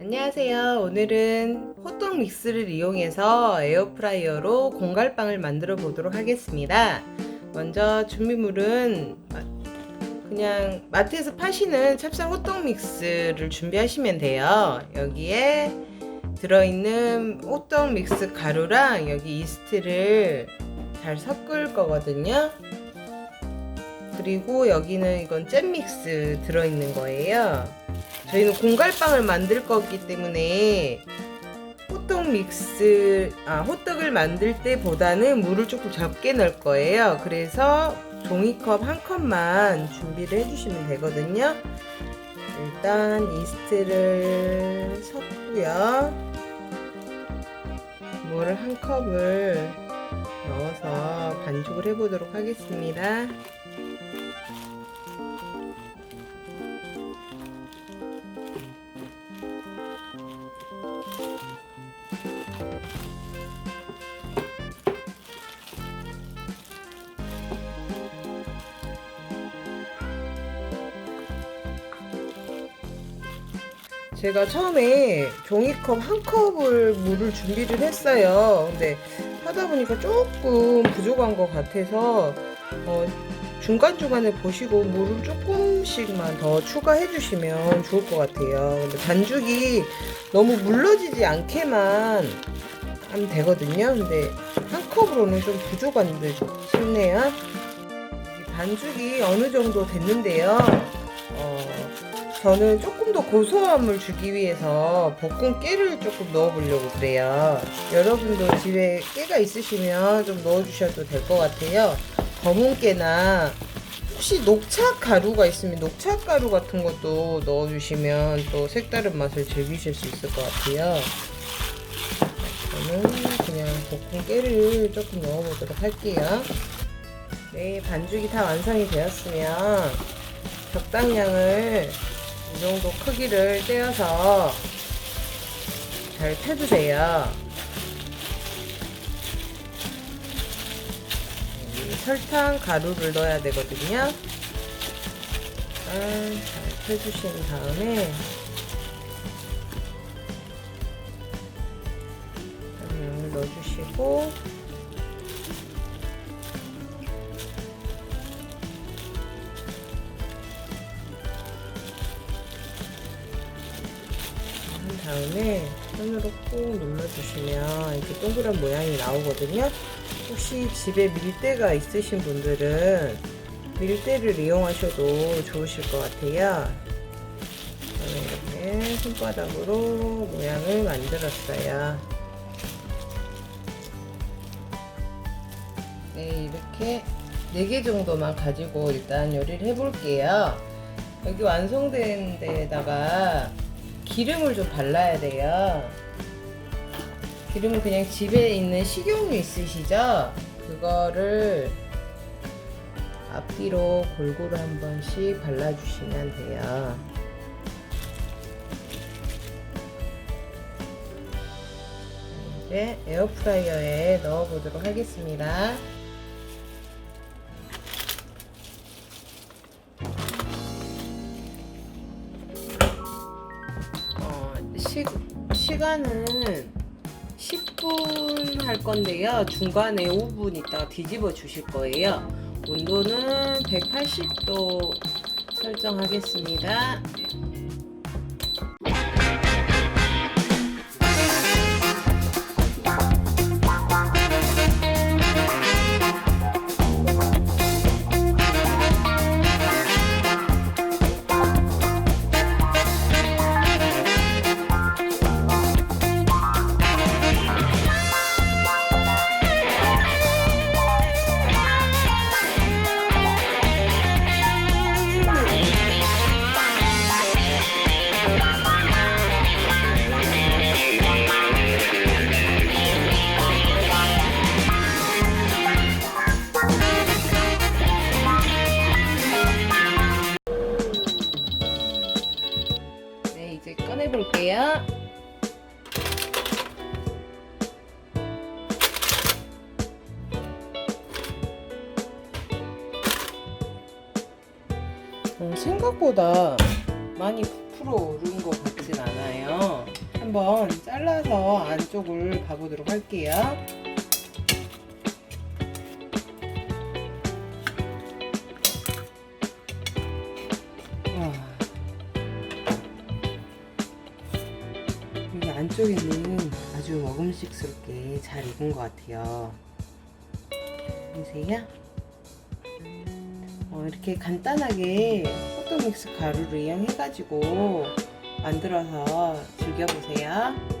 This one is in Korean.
안녕하세요. 오늘은 호떡 믹스를 이용해서 에어프라이어로 공갈빵을 만들어 보도록 하겠습니다. 먼저 준비물은 마- 그냥 마트에서 파시는 찹쌀 호떡 믹스를 준비하시면 돼요. 여기에 들어있는 호떡 믹스 가루랑 여기 이스트를 잘 섞을 거거든요. 그리고 여기는 이건 잼 믹스 들어있는 거예요. 저희는 공갈빵을 만들 거기 때문에 호떡 믹스, 아, 호떡을 만들 때보다는 물을 조금 적게 넣을 거예요. 그래서 종이컵 한 컵만 준비를 해주시면 되거든요. 일단 이스트를 섞고요. 물을 한 컵을 넣어서 반죽을 해보도록 하겠습니다. 제가 처음에 종이컵 한 컵을 물을 준비를 했어요. 근데 하다 보니까 조금 부족한 것 같아서 어, 중간중간에 보시고 물을 조금씩만 더 추가해 주시면 좋을 것 같아요. 근데 반죽이 너무 물러지지 않게만 하면 되거든요. 근데 한 컵으로는 좀 부족한 듯 싶네요. 이 반죽이 어느 정도 됐는데요. 어, 저는 조금 더 고소함을 주기 위해서 볶은 깨를 조금 넣어보려고 그래요. 여러분도 집에 깨가 있으시면 좀 넣어주셔도 될 것 같아요. 검은 깨나 혹시 녹차 가루가 있으면 녹차 가루 같은 것도 넣어주시면 또 색다른 맛을 즐기실 수 있을 것 같아요. 저는 그냥 볶은 깨를 조금 넣어보도록 할게요. 네, 반죽이 다 완성이 되었으면 적당량을 이 정도 크기를 떼어서 잘 펴주세요. 이 설탕 가루를 넣어야 되거든요. 아, 잘 펴주신 다음에 양을 넣어주시고 다음에 손으로 꾹 눌러주시면 이렇게 동그란 모양이 나오거든요. 혹시 집에 밀대가 있으신 분들은 밀대를 이용하셔도 좋으실 것 같아요. 이렇게 손바닥으로 모양을 만들었어요. 네, 이렇게 4개 정도만 가지고 일단 요리를 해볼게요. 여기 완성된 데에다가 기름을 좀 발라야 돼요. 기름은 그냥 집에 있는 식용유 있으시죠? 그거를 앞뒤로 골고루 한 번씩 발라주시면 돼요. 이제 에어프라이어에 넣어보도록 하겠습니다. 시, 시간은 10분 할 건데요. 중간에 5분 있다가 뒤집어 주실 거예요. 온도는 180도 설정하겠습니다. 이제 꺼내볼게요. 어, 생각보다 많이 부풀어 오른 것 같진 않아요. 한번 잘라서 안쪽을 봐보도록 할게요. 안쪽에는 아주 먹음직스럽게 잘 익은 것 같아요. 보세요. 어, 이렇게 간단하게 호떡 믹스 가루를 이용해가지고 만들어서 즐겨보세요.